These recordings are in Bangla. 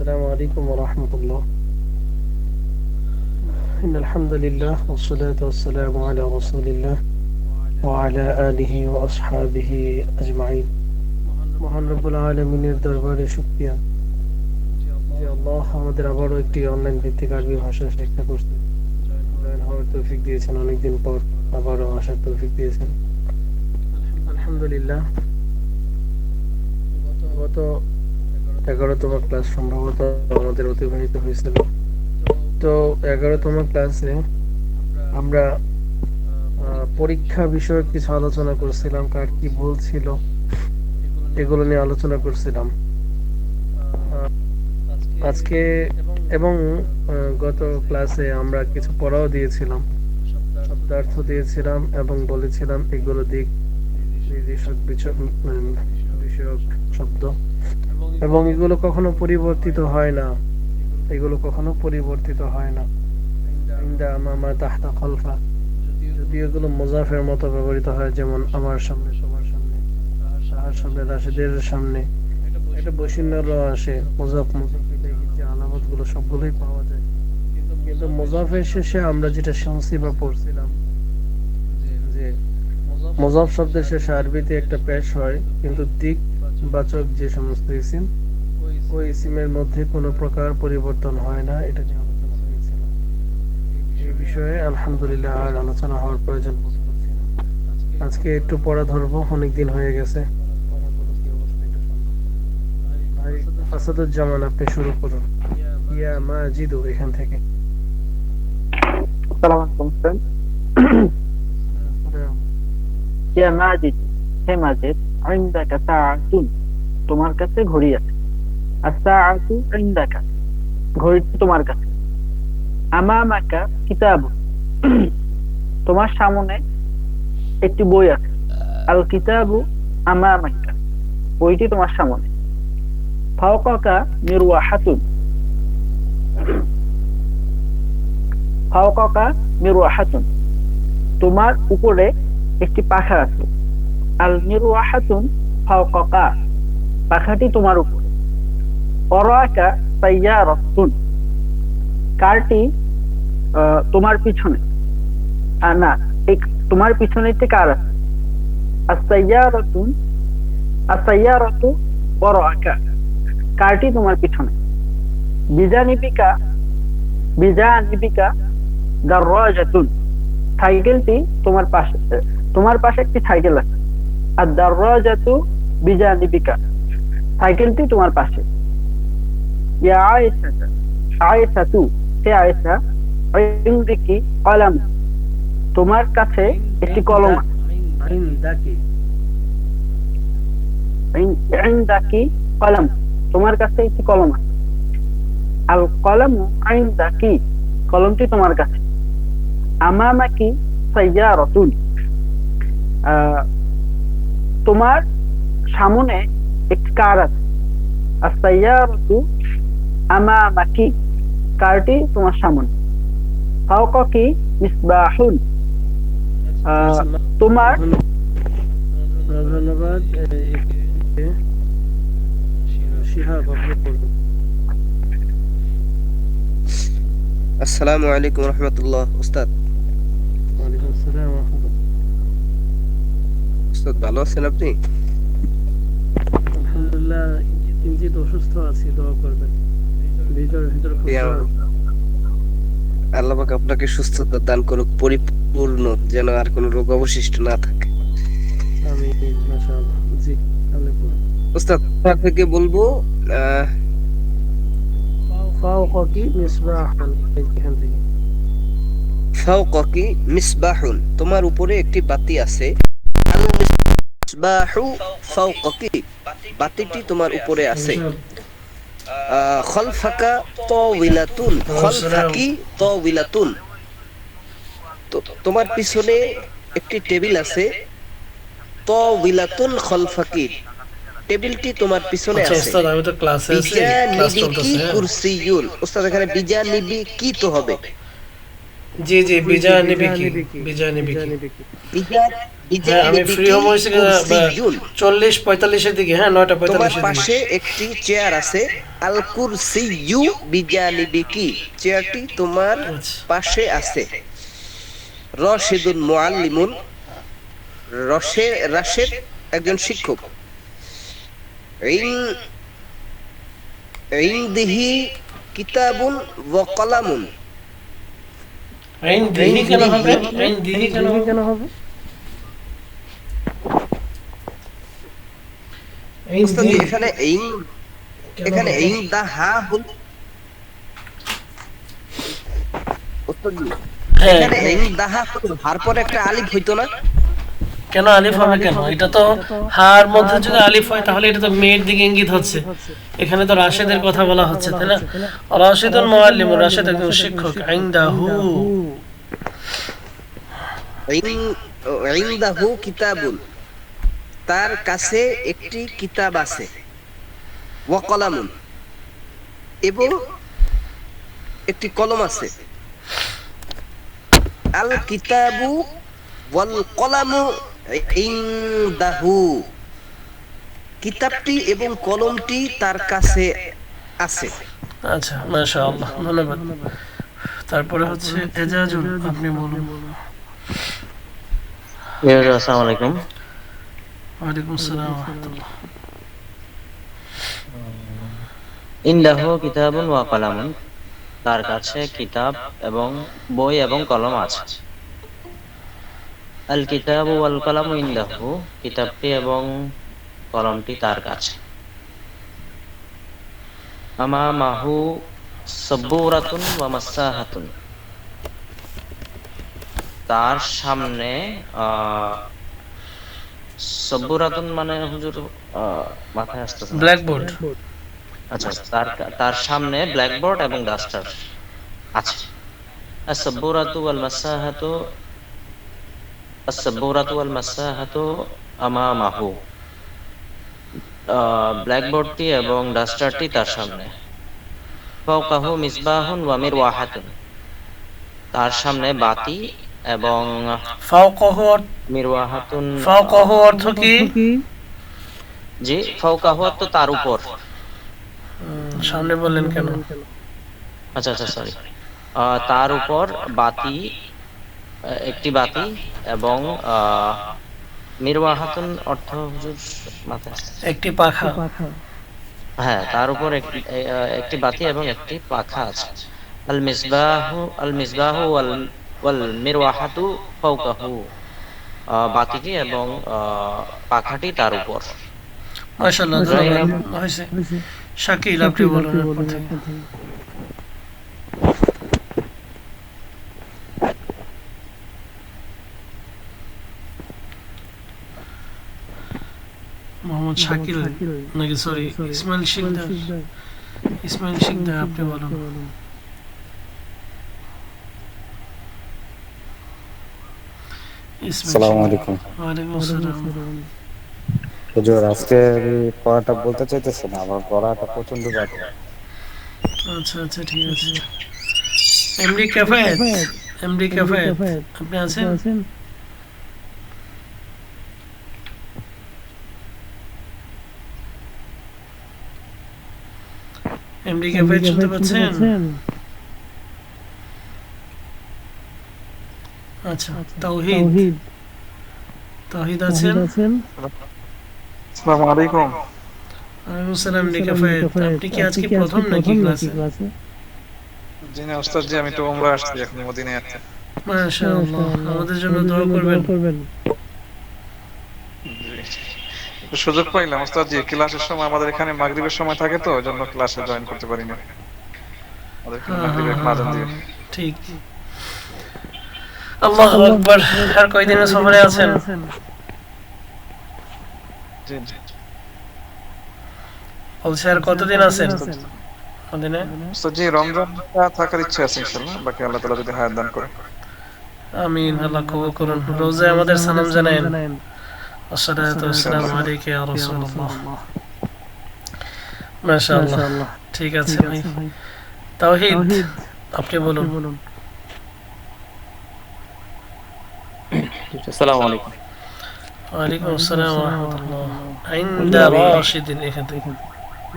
السلام عليكم ورحمة الله إن الحمد لله والصلاة والسلام على رسول الله وعلى آله وأصحابه أجمعين মহান রব্বুল আলমিনের দরবারে শুক্রিয়া যে আল্লাহ আমাদের আবারও একটি অনলাইন ভিত্তিক আরবি ভাষা শিক্ষা করতে জয়েন হওয়ার তৌফিক দিয়েছেন অনেকদিন পর আবারও আসার তৌফিক দিয়েছেন আলহামদুলিল্লাহ গত এগারোতম ক্লাস সম্ভবত আমাদের অতিবাহিত হয়েছিল। তো এগারোতম ক্লাসে আমরা পরীক্ষা বিষয়ক কিছু আলোচনা করছিলাম, কার কি ভুল ছিল, এগুলো নিয়ে আলোচনা করছিলাম। আজকে এবং গত ক্লাসে আমরা কিছু পড়াও দিয়েছিলাম। শব্দার্থ দিয়েছিলাম এবং বলেছিলাম এগুলো দিক নির্দেশক বিষয়- বিষয়ক শব্দ। এবং এগুলো কখনো পরিবর্তিত হয় না। এগুলো কখনো পরিবর্তিত হয় না। শেষে আমরা যেটা শুনছি বা পড়ছিলাম মোজাফ শব্দের শেষে আরবিতে একটা পেশ হয়, কিন্তু দিক বাচক যে সমস্ত ইসিম ওই ইসিমের মধ্যে কোন প্রকার পরিবর্তন হয় না এটা নিয়ে আলোচনা হয়েছিল। এই বিষয়ে আলহামদুলিল্লাহ আর আলোচনা হওয়ার প্রয়োজন আজকে একটু পড়া ধরবো অনেক দিন হয়ে গেছে। আসাদুজ্জামান আপনি শুরু করুন। ইয়া মাজিদু এখান থেকে। আসসালামু আলাইকুম স্যার। হ্যাঁ। হে মাজিদ। আইন্দাকা তোমার কাছে ঘড়ি আছে। আইন্দাকা তোমার কাছে। আমামাকা কিতাব, তোমার সামনে একটি বই আছে। আল কিতাবু আমামাকা, বইটি তোমার সামনে। ফাওকাকা মিরওয়াহাতুন ফাওকাকা মিরওয়াহাতুন, তোমার উপরে একটি পাখা আছে। আল মিরওয়াহাতুন ফাওকাকা পাখাটি তোমার উপরে। অরাকা সাইয়ারাতুন কারটি তোমার পিছনে। আহ, না তোমার পিছনে একটি কার আছে। আসাইয়ারাতুন আসাইয়ারাতু অরাকা কারটি তোমার পিছনে। বিজানিবিকা বিজানিবিকা দাররাজাতুন সাইকেলটি তোমার পাশে তোমার পাশে একটি সাইকেল আছে। আর দাররাজাতু বিজানিবিকা। সাইকেলটি তোমার পাশে। ইয়া আয়েশা আয়েশা তু হে আয়েশা ইনদিকি কলাম। তোমার কাছে একটি কলম ইনদাকি। কলম। তোমার কাছে একটি কলম আছে। আল কলম ইনদাকি কলমটি তোমার কাছে। আমামাকি সাইয়ারাতুন। আহ, তোমার সামনে একটি কার আছে। আমামাকি কারটি তোমার সামনে। ফাওকাকি মিসবাহুন। তোমার ধন্যবাদ আসসালামু আলাইকুম রহমতুল্লাহ উস্তাদ ওয়ালাইকুম আসসালাম। ভালো আছেন আপনি? আলহামদুলিল্লাহ কিঞ্চিত অসুস্থ আছি দোয়া করবেন। ভিতর ভিতর খুব জ্বর। আল্লাহ পাক আপনাকে সুস্থতা দান করুক পরিপূর্ণ যেন আর কোনো রোগ অবশিষ্ট না থাকে। আমি মাশাআল্লাহ। জি থেকে বলব ফাওকাকি মিসবাহুন এখান থেকে। ফাওকাকি মিসবাহুন তোমার উপরে একটি বাতি আছে। মিসবাহু ফাওকাকি বাতিটি তোমার উপরে আছে। খলফাকা খলফাকি তোমার পিছনে একটি টেবিল আছে তাওবিলাতুন খলফাকি। টেবিলটি তোমার পিছনে আচ্ছা আছে। ওস্তাদ আমি তো ক্লাসে আছি ক্লাস চলতেছে হ্যাঁ। ওস্তাদ এখানে বিজানিবি কি তো হবে? জি জি বিজয় নিবি কি? বিজয় নিবি কি? বিজা- বিজা আমি নিবিকি ফ্রি হম চল্লিশ পঁয়তাল্লিশের দিকে হ্যাঁ নয়টা দিকে। পাশে একটি চেয়ার আছে আল বিজানিবিকি চেয়ারটি তোমার আচ্ছা। পাশে আছে। রশিদুন মুআল্লিমুন রশে রাশেদ একজন শিক্ষক। ইনদিহি কিতাবুন ওয়া কলামুন। হবে? কেন হবে কেন হবে আইন উস্তাদ, দিহি এখানে এখানে? দা হা হুল হ্যাঁ। এখানে ইন দা হা হার পরে একটা আলিফ হইতো না। কেন আলিফ হবে কেন? এটা তো হার মধ্যে যদি আলিফ হয় তাহলে এটা তো মেয়ের দিকে ইঙ্গিত হচ্ছে। এখানে তো রাশেদের কথা বলা হচ্ছে তাই না? রাশেদুল মুআল্লিম রাশেদ একজন শিক্ষক ইনদাহু ইন- ইনদাহু কিতাবুন তার কাছে একটি কিতাব আছে। ওয়া কলামুন এবং একটি কলম আছে। আল কিতাবু ওয়াল কলামু ইনদাহু। কিতাবটি এবং কলমটি তার কাছে আছে। আচ্ছা মাশাআল্লাহ ধন্যবাদ। তারপরে হচ্ছে এজাজুল আপনি বলুন। আসসালামু আলাইকুম। ওয়া তার কাছে কিতাব এবং বই এবং কলম আছে। আল কিতাবু ওয়াল কিতাবটি এবং কলমটি তার কাছে। আমা মাহু ওয়া মাসাহাতুন। তার সামনে সাব্বুরাতুন মানে হুজুর আহ, মাথায় আসতেছে না। ব্ল্যাকবোর্ড আচ্ছা তার তার সামনে ব্ল্যাকবোর্ড এবং ডাস্টার আছে السبورة والمساحة السبورة والمساحة أمامه ব্ল্যাকবোর্ডটি এবং ডাস্টারটি তার সামনে فوقه مصباح ومروحة তার সামনে বাতি এবং ফাওকাহু মিরওয়াহাতুন ফাওকাহু অর্থ কি? জি ফাওকাহু তো তার উপর। সামনে বললেন কেন? আচ্ছা আচ্ছা সরি তার উপর বাতি একটি বাতি এবং আহ, মিরওয়াহাতুন অর্থ হুজুর মাথায় একটি পাখা। হ্যাঁ তার উপর একটি একটি বাতি এবং একটি পাখা আছে। আল মিসবাহু আল মিসবাহু ওয়াল ওয়াল মিরওয়াহাতু ফাওকাহু বাতিটি এবং পাখাটি তার উপর। মাশাআল্লাহ হয়েছে। শাকিল আপনি বলুন মোহাম্মদ শাকিল নাকি? সরি ইসমাইল শিকদার। ইসমাইল শিকদার আপনি বলুন ইসমাইল আসসালামু শিকদার। আলাইকুম ওয়ালাইকুম আসসালাম হুজুর আজকে আমি পড়াটা বলতে চাইতেছি না আমার পড়াটা প্রচণ্ড বাজে আচ্ছা আচ্ছা ঠিক আছে। এমডি ক্যাফায়েত এমডি ক্যাফায়েত আপনি আছেন? এমডি ক্যাফায়েত শুনতে পাচ্ছেন? আচ্ছা তাওহীদ। তাওহীদ। আছেন? আসসালামু আলাইকুম। ওয়ালাইকুম আসসালাম এমডি আপনি কি আজকে প্রথম নাকি ক্লাসে? জি না ওস্তাদ জি আমি তো ওমরা আসছি এখন মদিনায় আছি। মাশাআল্লাহ আমাদের জন্য দোয়া করবেন। সুযোগ পাইলাম ওস্তাদ জি ক্লাসের সময় আমাদের এখানে মাগরিবের সময় থাকে তো জন্য ক্লাসে জয়েন করতে পারিনি। আমাদের হ্যাঁ, মাগরিবের হ্যাঁ, দিয়ে ঠিক। আল্লাহু আকবার। আর কয়দিনের সফরে আছেন? জি আর কতদিন আছেন? মদিনায় ওস্তাদ জি রমজানটা থাকার ইচ্ছা আছে ইনশাআল্লাহ বাকি আল্লাহ তাআলা যদি হায়াত দান করে। আমিন আল্লাহ কবুল করুন। রোজায় আমাদের সালাম জানায়েন। আসসালাতু ওয়াসসালামু আলাইকা ইয়া রাসূলুল্লাহ। মাশাআল্লাহ। ঠিক আছে ভাই। তাওহীদ। আপনি বলুন। আসসালামু আলাইকুম। ওয়ালাইকুম আসসালাম ওয়া রাহমাতুল্লাহ ইনদা রাশিদিন এখান থেকে।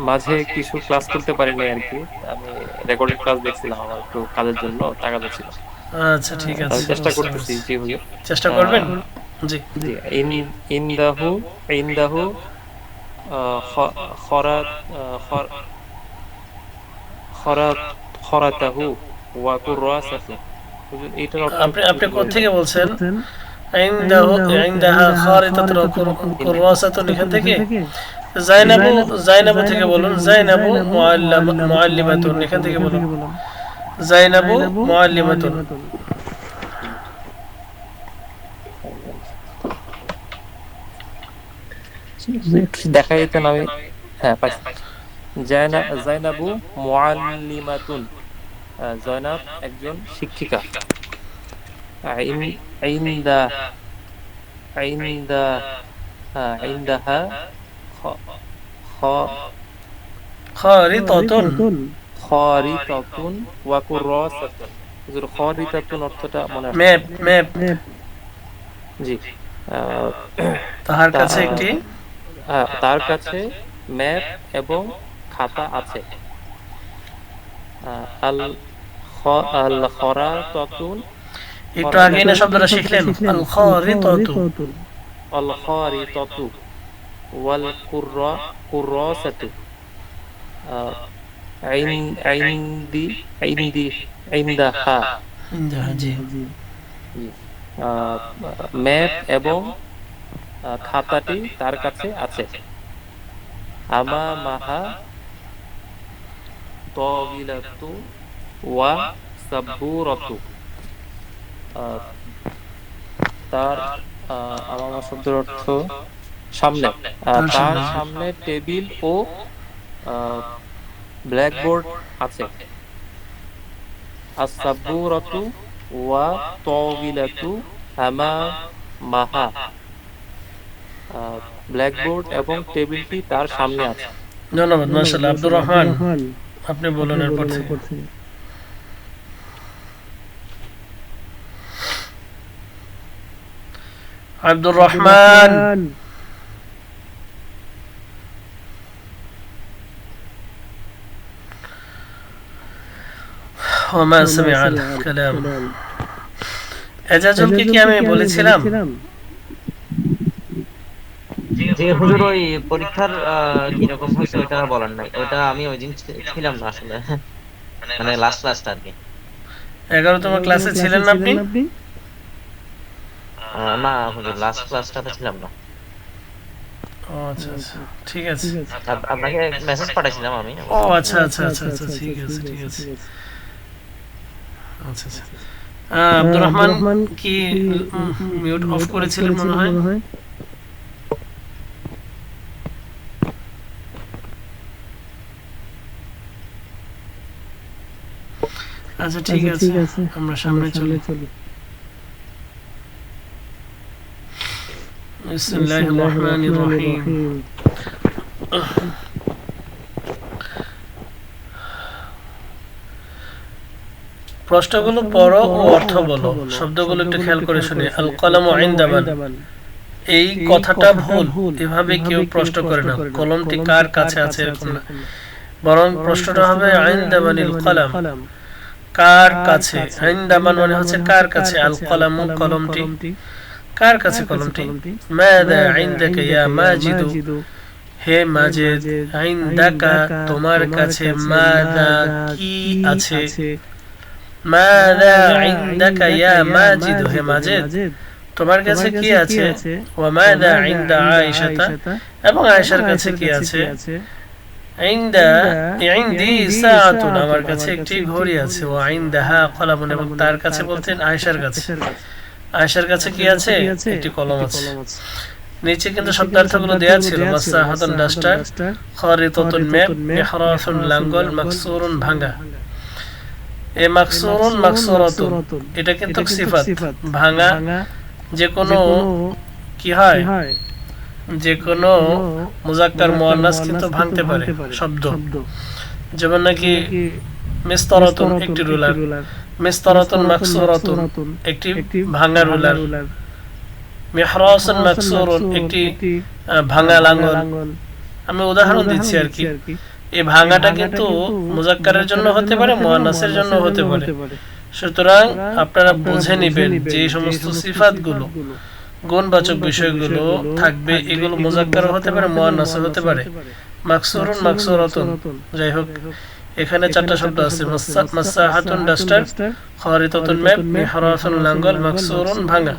মাঝে কিছু ক্লাস করতে পারিনি আর কি। আমি রেকর্ডেড ক্লাস দেখছিলাম আমার একটু কাজের জন্য টাকা যাচ্ছিল। আচ্ছা ঠিক আছে। চেষ্টা করতেছি জি হুজুর। চেষ্টা করবেন? জি। জি ইন ইনদাহু ইনদাহু আহ, খরাত খরাত খরাতাহু ওয়া অর্থ আপনি আপনি কোথা থেকে বলছেন? এখান থেকে জাইনাবু জাইনাবু থেকে বলুন। জাইনাবু মুআল্লিমাতুন এখান থেকে বলুন। জাইনাবু মুআল্লিমাতুন দেখা যেত না আমি হ্যাঁ পাইছি। জাইনাবু মুআল্লিমাতুন। জয়নাব একজন শিক্ষিকা। আইন্দাহা খ- খ- খারিতাতুন খরিতাতুন ওয়া কুররাসাতুন হুজুর খরিতাতুন অর্থটা মনে আছে ম্যাপ ম্যাপ জি। তাহার কাছে একটি? তার কাছে ম্যাপ এবং খাতা আছে। আল আল খরাতাতুন একটু আগে না শব্দটা শিখলেন? আল খারিতাতু আল খরিতাতু ওয়াল কুররা কুররাসাতু। আহ, আইন আইনদি আইনদি আইন্দাহা। জি। ম্যাপ এবং খাতাটি তার কাছে আছে। আমা মাহা তবিলাতু ওয়া সাব্বুরাতু। আহ, তার আমামা শব্দের অর্থ সামনে। তার সামনে। টেবিল ও ব্ল্যাকবোর্ড আছে। আসাবুরাতু ওয়া তাবিলাতু আমা মাহা। ব্ল্যাকবোর্ড এবং টেবিলটি তার সামনে আছে। ধন্যবাদ মাশাআল্লাহ। আব্দুর রহমান আপনি বলুন এরপর থেকে। আব্দুর রহমান وما سمع الكلام এজাজুলকে কি আমি বলেছিলাম যে হুজুর ওই পরীক্ষার আহ, কিরকম হয়েছে ওইটা আর বলার নাই ওইটা আমি ওই দিন ছি- ছিলাম না আসলে মানে লাস্ট ক্লাসটা আর কি এগারোতম ক্লাসে ছিলেন না আপনি আহ, না হুজুর লাস্ট ক্লাসটাতে ছিলাম না। ও আচ্ছা আচ্ছা। ঠিক আছে। আপনাকে মেসেজ পাঠাইছিলাম আমি। ও আচ্ছা আচ্ছা আচ্ছা আচ্ছা ঠিক আছে ঠিক আছে আচ্ছা আচ্ছা। আব্দুর রহমান কি মিউট অফ করেছিলেন মনে হয়? আচ্ছা ঠিক আছে। আমরা সামনে চলে। বিসমিল্লাহির রহমানির রহিম প্রশ্নগুলো পড়ো ও অর্থ বলো। শব্দগুলো একটু খেয়াল করে শুনি। আল কলম ইনদামান। এই কথাটা ভুল। এভাবে কেউ প্রশ্ন করে না। কলমটি কার কাছে আছে এরকম না। বরং প্রশ্নটা হবে আইনদামানিল কলাম। কার কাছে? আইনদামান মানে হচ্ছে কার কাছে? আল কলাম কলমটি। কার কাছে কলমটি? মাদা ইনদাকা ইয়া মাজিদু। হে মাজিদ ইনদাকা তোমার কাছে মাদা কি আছে? মাদা ইনদাকা ইয়া মাজিদ। হে মাজিদ তোমার কাছে কি আছে? ওয়া মাদা ইনদা আয়েশাতা। এবং আয়েশার কাছে কি আছে? ইনদা ইনদি সাআতুন আমার কাছে একটি ঘড়ি আছে। ওয়া ইনদাহা কলামুন এবং তার কাছে বলতেন আয়েশার কাছে। আয়েশার কাছে কি আছে? একটি কলম আছে। নিচে কিন্তু শব্দার্থগুলো দেয়া ছিল। মাসাহাতুন ডাস্টার খারিতাতুন ম্যাপ লাঙ্গল মাকসুরুন ভাঙা এ মাকসুরুন মাকসুরাতুন। এটা কিন্তু সিফাত। ভাঙা যে কোনো কি হয়? যে কোনো মুজাক্কার মুয়ান্নাস কিন্তু ভাঙতে পারে শব্দ। যেমন নাকি মিস্তরাতুন একটি রুলার। মিস্তরাতুন মাকসুরাতুন একটি ভাঙা রুলার। মেহরাসন মাকসুরুন একটি ভাঙা লাঙ্গল আমি উদাহরণ দিচ্ছি আর কি। এই ভাঙাটা কিন্তু মুজাক্কারের জন্য হতে পারে মুয়ান্নাসের জন্য হতে পারে। সুতরাং আপনারা বুঝে নেবেন যে সমস্ত সিফাতগুলো গুণবাচক বিষয়গুলো থাকবে এগুলো মুজাক্কারও হতে পারে মুয়ান্নাসও হতে পারে। মাকসুরুন মাকসুরাতুন। যাই হোক। এখানে চারটা শব্দ আছে মাসা- মাসাহাতুন ডাস্টার খারিতাতুন ম্যাপ মিহরাসুন লাঙ্গল মাকসুরুন ভাঙা।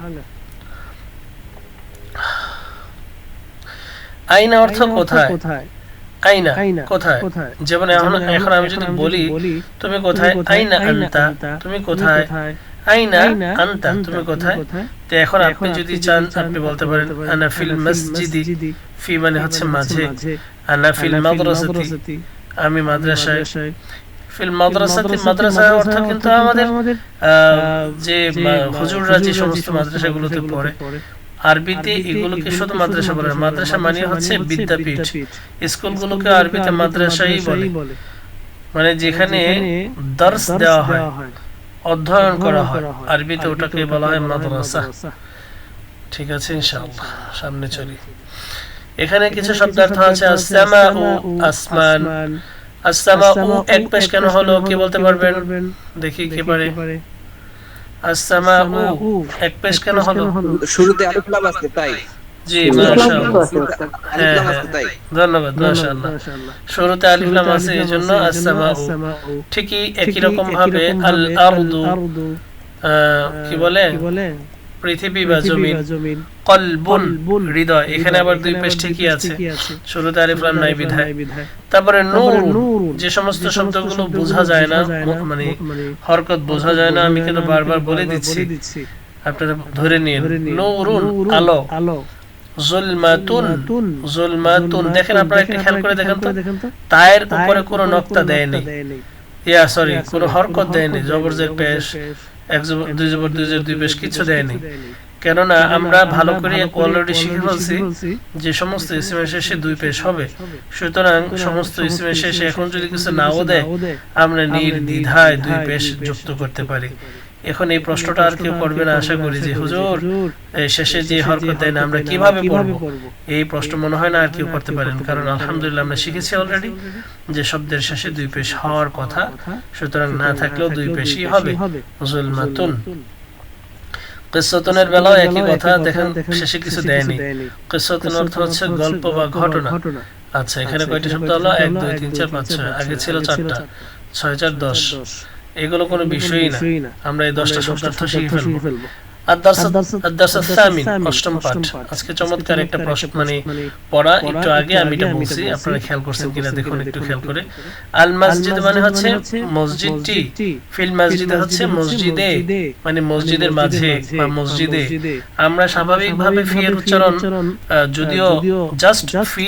আইনা অর্থ কোথায়? আইনা কোথায়? যেমন এখন এখন আমি যদি বলি তুমি কোথায়? আইনা আনতা। তুমি কোথায়? আইনা আনতা। তুমি কোথায়? তো এখন আপনি যদি চান আপনি বলতে পারেন আনা ফিল মসজিদি। ফি মানে হচ্ছে মাঝে। আনা ফিল মাদ্রাসাতি। আমি মাদ্রাসায় ফিল মাদ্রাসাতি মাদ্রাসা অর্থ কিন্তু আমাদের যে হুজুররা যে সমস্ত মাদ্রাসাগুলোতে পড়ে আরবিতে এগুলোকে শুধু মাদ্রাসা বলে মাদ্রাসা মানে হচ্ছে বিদ্যাপীঠ। স্কুলগুলোকে আরবিতে মাদ্রাসাই বলে। মানে যেখানে দর্শ দেওয়া হয় অধ্যয়ন করা হয় আরবিতে ওটাকে বলা হয় মাদ্রাসা। ঠিক আছে ইনশাআল্লাহ সামনে চলি। এখানে কিছু শব্দার্থ আছে আসামা ও আসমান। আসামা ও এক পেশ কেন হলো কি বলতে পারবেন? দেখি কে পারে। আসামা ও এক পেশ কেন হলো? শুরুতে আলিফ লাম আছে তাই? জি মাশাআল্লাহ। তো আলিফ লাম হ্যাঁ, আছে তাই? ধন্যবাদ মাশাআল্লাহ। শুরুতে আলিফ লাম আছে এজন্য আসামা ঠিকই একই রকম ভাবে আল আরদু আহ, কি বলে? পৃথিবী বা জমিন কলবুন হৃদয়। এখানে আবার দুই পেশ ঠিকই আছে? শুরুতে আলিফ লাম নাই বিধায়। তারপরে নূর যে সমস্ত শব্দগুলো বোঝা যায় না মানে হরকত বোঝা যায় না আমি কিন্তু বারবার বলে দিচ্ছি। আপনারা ধরে নিন। নূরুন আলো। জুলমাতুন জুলমাতুন দেখেন আপনারা একটু খেয়াল করে দেখেন তো। তায়ের উপরে কোনো নক্তা দেয়নি। ইয়া সরি কোনো হরকত দেয়নি জবর জের পেশ। এক দুই জবর দুই জের দুই পেশ কিছু দেয়নি। কেননা আমরা ভালো করে অলরেডি শিখে বলছি যে সমস্ত ইসিমের শেষে দুই পেশ হবে। সুতরাং সমস্ত এসএমএস শেষে এখন যদি কিছু নাও দেয় আমরা নির্দ্বিধায় দুই পেশ যুক্ত করতে পারি। এখন এই প্রশ্নটা আর কেউ করবে না, আশা করি যে, হুজুর শেষে যে হরকত দেয় না আমরা কীভাবে পড়ব? এই প্রশ্ন মনে হয় না আর কেউ করতে পারেন, কারণ আলহামদুলিল্লাহ আমরা শিখেছি অলরেডি যে শব্দের শেষে দুই পেশ হওয়ার কথা, সুতরাং না থাকলেও দুই পেশই হবে, জুলমাতুন। কিসসাতুনের বেলাও একই কথা, দেখেন, শেষে কিছু দেয়নি। কিসসাতুন অর্থ হচ্ছে গল্প বা ঘটনা। আচ্ছা এখানে কয়টি শব্দ হলো? এক, দুই, তিন, চার, পাঁচ, ছয়। আগে ছিল চারটা। ছয়, চার, দশ। এগুলো কোনো বিষয়ই না। আমরা এই দশটা শব্দার্থ শিখে ফেলব। অষ্টম পাঠ। আজকে চমৎকার একটা প্রশ্ন মানে পড়া একটু আগে আমি এটা বলছি আপনারা খেয়াল করছেন কিনা দেখুন একটু খেয়াল করে। আল মসজিদ মানে হচ্ছে মসজিদটি। ফিল মসজিদে হচ্ছে মসজিদে মানে মসজিদের মাঝে বা মসজিদে। আমরা স্বাভাবিকভাবে ফি এর উচ্চারণ যদিও জাস্ট ফি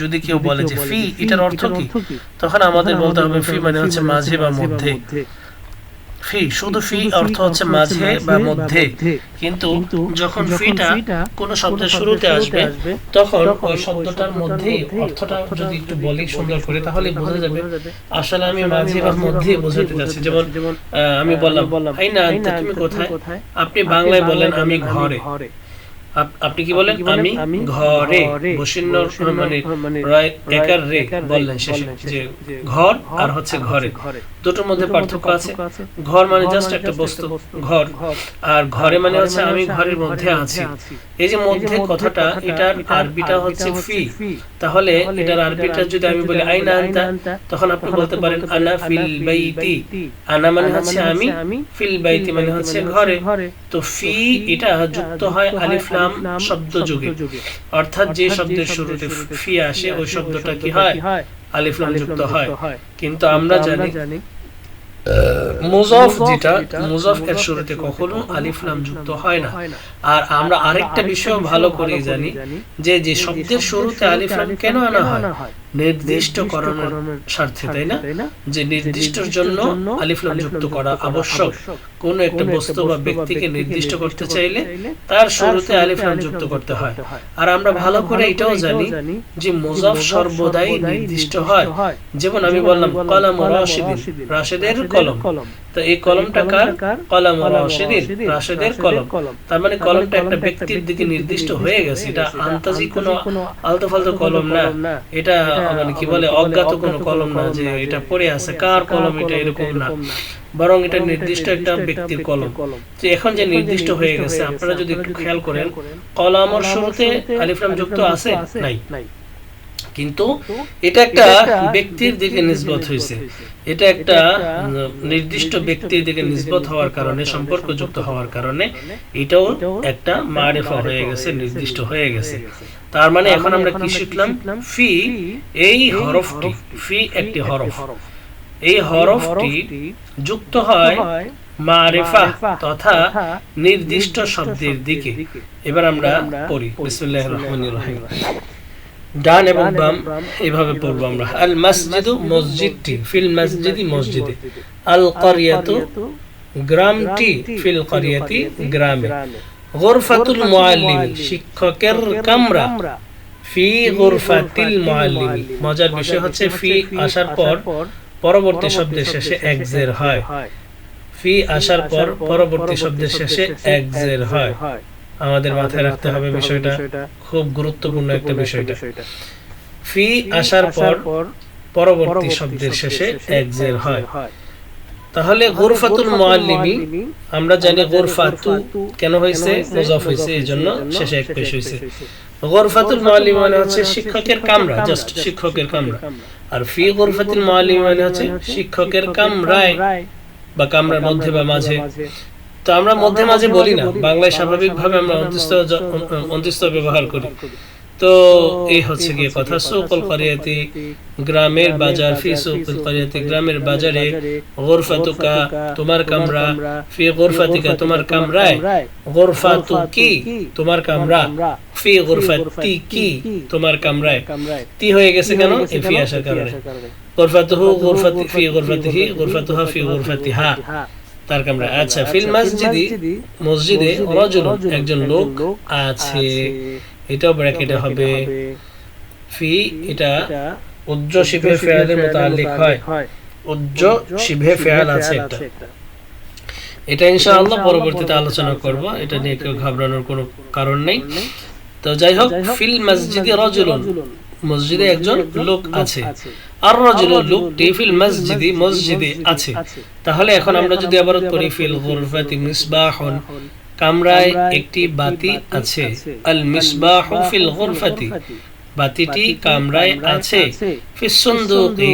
যদি কেউ বলে যে ফি এটার অর্থ কি? তখন আমাদের বলতে হবে ফি মানে হচ্ছে মাঝে বা মধ্যে ফি শুধু ফি অর্থ হচ্ছে মাঝে বা মধ্যে। কিন্তু যখন ফিটা কোন শব্দের শুরুতে আসবে তখন ওই শব্দটার মধ্যে অর্থটা যদি একটু বলি সুন্দর করে তাহলে বোঝা যাবে। আসলে আমি মাঝে বা মধ্যে বোঝাতে যাচ্ছি যেমন আহ, আমি বললাম আইনা না তুমি কোথায়? আপনি বাংলায় বলেন আমি ঘরে। আপনি কি বলেন? আমি ঘরে মানে রয় একার রে বললেন শেষে যে ঘর আর হচ্ছে ঘরে। দুটোর মধ্যে পার্থক্য আছে? ঘর মানে জাস্ট একটা বস্তু ঘর। আর ঘরে মানে হচ্ছে আমি ঘরের মধ্যে আছি। এই যে মধ্যে কথাটা এটার আরবিটা হচ্ছে ফি। তাহলে এটার আরবিটা যদি আমি বলি আইনা আনতা তখন আপনি বলতে পারেন আনা ফিল বাইতি। আনা মানে হচ্ছে আমি ফিল বাইতি মানে হচ্ছে ঘরে। তো ফি এটা যুক্ত হয় আলিফ লাম শব্দ যুগে অর্থাৎ যে শব্দের শুরুতে ফি আসে ওই শব্দটা কি হয়? আলিফ লাম যুক্ত হয়। কিন্তু আমরা জানি মুজফ যেটা মুজফ এর শুরুতে কখনো আলিফ লাম যুক্ত হয় না। আর আমরা আরেকটা বিষয় ভালো করে জানি যে যে শব্দের শুরুতে আলিফ লাম কেন আনা হয়? নির্দিষ্ট করণের স্বার্থে তাই না? যে নির্দিষ্টর জন্য আলিফ লাম যুক্ত করা আবশ্যক। কোন একটা বস্তু বা ব্যক্তিকে নির্দিষ্ট করতে চাইলে তার শুরুতে আলিফ লাম যুক্ত করতে হয়। আর আমরা ভালো করে এটাও জানি যে মুজাফ সর্বদাই নির্দিষ্ট হয়। যেমন আমি বললাম কলম রাশিদিন। রাশেদের কলম। তো এই কলমটা কার? কলম রাশেদের রাশেদের কলম। তার মানে কলমটা একটা ব্যক্তির দিকে নির্দিষ্ট হয়ে গেছে। এটা আন্তাজি কোনো আলতু ফালতু কলম না। এটা মানে কি বলে? অজ্ঞাত কোনো কলম না যে এটা পড়ে আছে। কার কলম এটা এরকম না। বরং এটা নির্দিষ্ট একটা ব্যক্তির কলম। এখন যে নির্দিষ্ট হয়ে গেছে আপনারা যদি একটু খেয়াল করেন কলামর শুরুতে আলিফলাম যুক্ত আছে? নাই। কিন্তু এটা একটা ব্যক্তির দিকে নিসবত হয়েছে। এটা একটা নির্দিষ্ট ব্যক্তির দিকে নিসবত হওয়ার কারণে সম্পর্কযুক্ত হওয়ার কারণে এটাও একটা মারেফা হয়ে গেছে নির্দিষ্ট হয়ে গেছে। তার মানে এখন আমরা কি শিখলাম? ফি এই হরফটি ফি একটি হরফ। এই হরফটি যুক্ত হয় মারেফা তথা নির্দিষ্ট শব্দের দিকে। এবার আমরা পড়ি। বিসমিল্লাহির রহমানির রহিম। ডান এবং বাম এভাবে পড়ব আমরা। আল মসজিদু মসজিদটি ফিল মসজিদি মসজিদে আল করিয়াতু গ্রামটি ফিল করিয়াতি গ্রামে। গোরফাতুল মুআল্লিমি শিক্ষকের কামরা। ফি গোরফাতিল মুআল্লিমি মজার বিষয় হচ্ছে ফি আসার পর পরবর্তী শব্দের শেষে এক জের হয়। ফি আসার পর পরবর্তী শব্দের শেষে এক জের হয়। আমাদের মাথায় রাখতে হবে বিষয়টা। খুব গুরুত্বপূর্ণ একটা বিষয়টা। ফি আসার পর পরবর্তী শব্দের শেষে এক জের হয়। তাহলে গুরফাতুল মুআল্লিমি আমরা জানি গুরফাতু কেন হয়েছে? মুজাফ হয়েছে। এই জন্য শেষে এক পেশ হয়েছে। গুরফাতুল মুআল্লিমি মানে হচ্ছে শিক্ষকের কামরা জাস্ট শিক্ষকের কামরা। আর ফি গুরফাতুল মুআল্লিমি মানে হচ্ছে শিক্ষকের কামরায় বা কামরার মধ্যে বা মাঝে। তো আমরা মধ্যে মাঝে বলি না বাংলায় স্বাভাবিকভাবে আমরা অন্ত্যস্ত জ- অন্ত্যস্ত ব্যবহার করি। তো এই হচ্ছে গিয়ে কথা। সুকুল করিয়াতি গ্রামের বাজার ফি সুকুল করিয়াতি গ্রামের বাজারে গোরফাতুকা তোমার কামরা ফি গোরফাতিকা তোমার কামরায় গোরফাতু কি তোমার কামরা ফি গোরফাতি কি তোমার কামরায়। তি হয়ে গেছে কেন? ফি আসার কারণে। গোরফাতুহু গোরফাতি ফি গোরফাতিহি গোরফাতুহা ফি গোরফাতিহা। তার কামরা। আচ্ছা ফিল মসজিদি মসজিদে রজুল একজন লোক আছে। এটাও ব্র্যাকেটে হবে। ফি এটা উজ্জ শিবে ফেয়ালের মুতাল্লিক হয়। উজ্জ শিবে ফেয়াল আছে একটা। এটা ইনশাআল্লাহ পরবর্তীতে আলোচনা করব। এটা নিয়ে কেউ ঘাবড়ানোর কোনো কারণ নেই। তো যাই হোক ফিল মসজিদে রজুলুন মসজিদে একজন লোক আছে। আর রজুল লোকটি ফিল মসজিদে মসজিদে আছে। তাহলে এখন আমরা যদি আবার করি ফিল গুরফাতি মিসবাহুন কামরায় একটি বাতি আছে। আল মিসবাহু ফিল গুরফাতি। বাতিটি কামরায় আছে। ফিস সুন্দুকি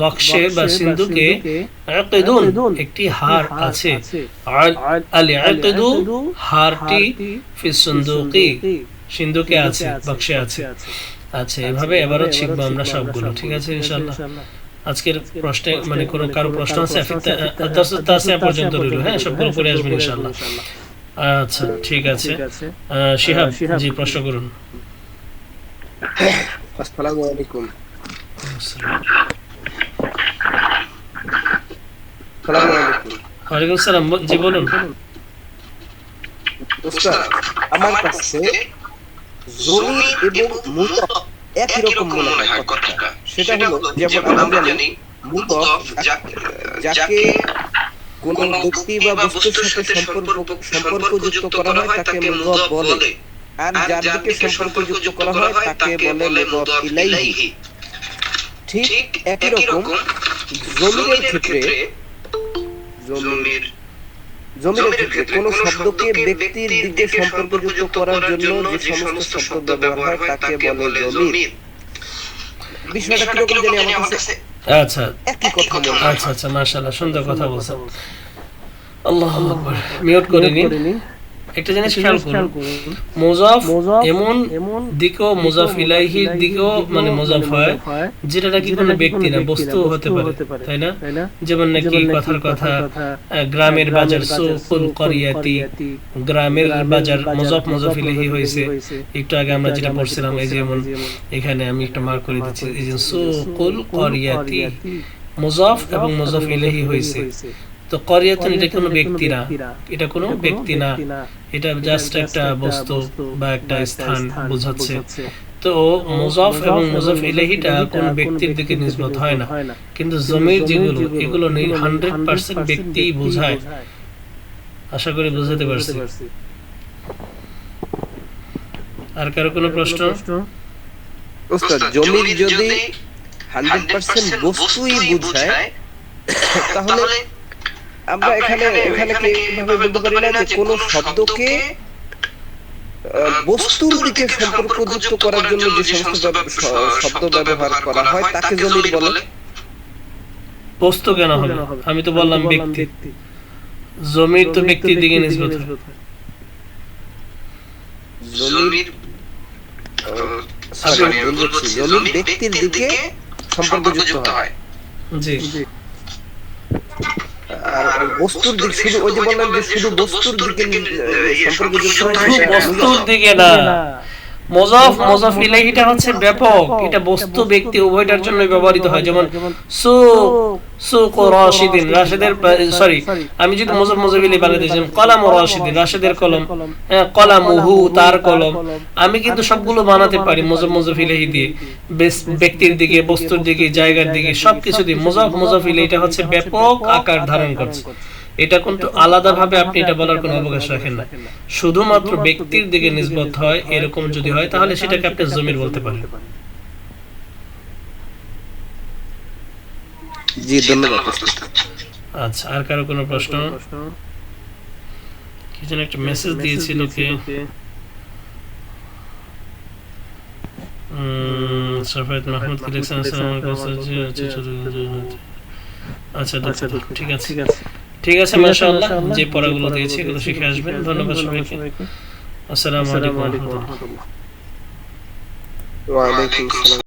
বক্সে বা সিন্ধুকে আকিদুন। একটি হার আছে। আল আকিদু হারটি ফিস সুন্দুকি। সিন্ধুকে আছে বক্সে আছে। আচ্ছা এভাবে এবারও শিখব আমরা সবগুলো ঠিক আছে ইনশাআল্লাহ আজকের প্রশ্নে মানে কোনো কারও প্রশ্ন আছে তাসিয়া পর্যন্ত রইল হ্যাঁ সবগুলো করে আসবেন ইনশাআল্লাহ আচ্ছা ঠিক আছে শিহাব জি প্রশ্ন করুন আসসালামু আলাইকুম আসসালামু আলাইকুম ওয়ালাইকুম সালাম ব- জি বলুন আমার কাছে জমির এবং মুতক একই রকম মনে হয় কথাটা। সেটা হলো যেমন আমরা জানি মুতক যাকে কোন ব্যক্তি বা বস্তুর সাথে সম্পর্ক সম্পর্কযুক্ত করা হয় তাকে মুদফ বলে। আর যার দিকে সম্পর্কযুক্ত করা হয় তাকে বলে মুদফ ইলাইহি। ঠিক একই রকম জমির ক্ষেত্রে জমির জমির ক্ষেত্রে কোন শব্দকে ব্যক্তির দিকে সম্পর্কযুক্ত করার জন্য যে সমস্ত শব্দ ব্যবহার হয় তাকে বলে জমির। বিষয়টা কীরকম জানি আমার কাছে আচ্ছা একই কথা আচ্ছা আচ্ছা মাশাআল্লাহ সুন্দর কথা বলছেন। আল্লাহ আকবার। মিউট করে নিন। একটা জিনিস খেয়াল করুন মুজাফ এমন দিকেও মুজাফ ইলাইহির দিকেও মানে মুজাফ হয় যেটা নাকি কোনো ব্যক্তি না বস্তু হতে পারে তাই না? যেমন নাকি কথার কথা গ্রামের বাজার সুকুল করিয়াতি গ্রামের বাজার মুজাফ মুজাফ ইলাইহি হয়েছে একটু আগে আমরা যেটা পড়ছিলাম এই যেমন এখানে আমি একটা মার্ক করে দিচ্ছি এই যে সুকুল করিয়াতি। মুজাফ এবং মুজাফ ইলাইহি হয়েছে তো করিয়াতুন এটা কোনো ব্যক্তি না এটা কোনো ব্যক্তি না। এটা জাস্ট একটা বস্তু বা একটা স্থান বোঝাচ্ছে। তো মুজাফ এবং মুজাফ ইলাহিটা কোন ব্যক্তির দিকে নিসবত হয় না। কিন্তু জমির যেগুলো এগুলো হান্ড্রেড পার্সেন্ট ব্যক্তি বোঝায়। আশা করি বুঝাতে পারছি। আর কারও কোনো প্রশ্ন? ওস্তাদ জমির যদি হান্ড্রেড পার্সেন্ট বস্তুই বুঝায় তাহলে আমরা এখানে এখানে কি এভাবে বলতে পারি না যে কোনো শব্দকে বস্তুর দিকে সম্পর্কযুক্ত করার জন্য যে সমস্ত শব্দ ব্যবহার করা হয় তাকে জমির বলে। বস্তু কেন হবে? আমি তো বললাম ব্যক্তি। জমির তো ব্যক্তির দিকে নিসবত হয়। জমির সরি জমির ব্যক্তির দিকে সম্পর্কযুক্ত হয়। জি। আর বস্তুর দিক শুধু ওই যে বললাম যে শুধু বস্তুর দিকে বস্তুর দিকে না। মোজাফ মোজাফ ইলাহিটা হচ্ছে ব্যাপক। এটা বস্তু ব্যক্তি উভয়টার জন্য ব্যবহৃত হয়। যেমন সু সুক রাশিদিন। রাশেদের সরি আমি যদি মোজাফ মোজাফ ইলাহি বানাতে চাই কলাম রাশিদিন রাশেদের কলম। তার কলম। আমি কিন্তু সবগুলো বানাতে পারি মোজাফ মোজাফ ইলাহি দিয়ে ব্যক্তির দিকে বস্তুর দিকে জায়গার দিকে সবকিছু দিয়ে মোজাফ মোজাফ এটা হচ্ছে ব্যাপক আকার ধারণ করছে। এটা কিন্তু আলাদাভাবে আপনি এটা বলার কোনো অবকাশ রাখেন না। শুধুমাত্র ব্যক্তির দিকে নিসবত হয় এরকম যদি হয় তাহলে সেটাকে আপনি জমির বলতে পারেন। জি ধন্যবাদ। আচ্ছা আর কারও কোনো প্রশ্ন? কি যেন একটা মেসেজ দিয়েছিল কে? উম, সাফায়েত মাহমুদ কি লিখছেন আসসালামু আলাইকুম স্যার জি আচ্ছা আচ্ছা দুঃখিত। ঠিক আছে। ঠিক আছে মাশাআল্লাহ। যে পড়াগুলো দিয়েছি এগুলো শিখে আসবেন। ধন্যবাদ সবাইকে। আসসালামু আলাইকুম ওয়া রাহমাতুল্লাহ। ওয়ালাইকুম আসসালাম।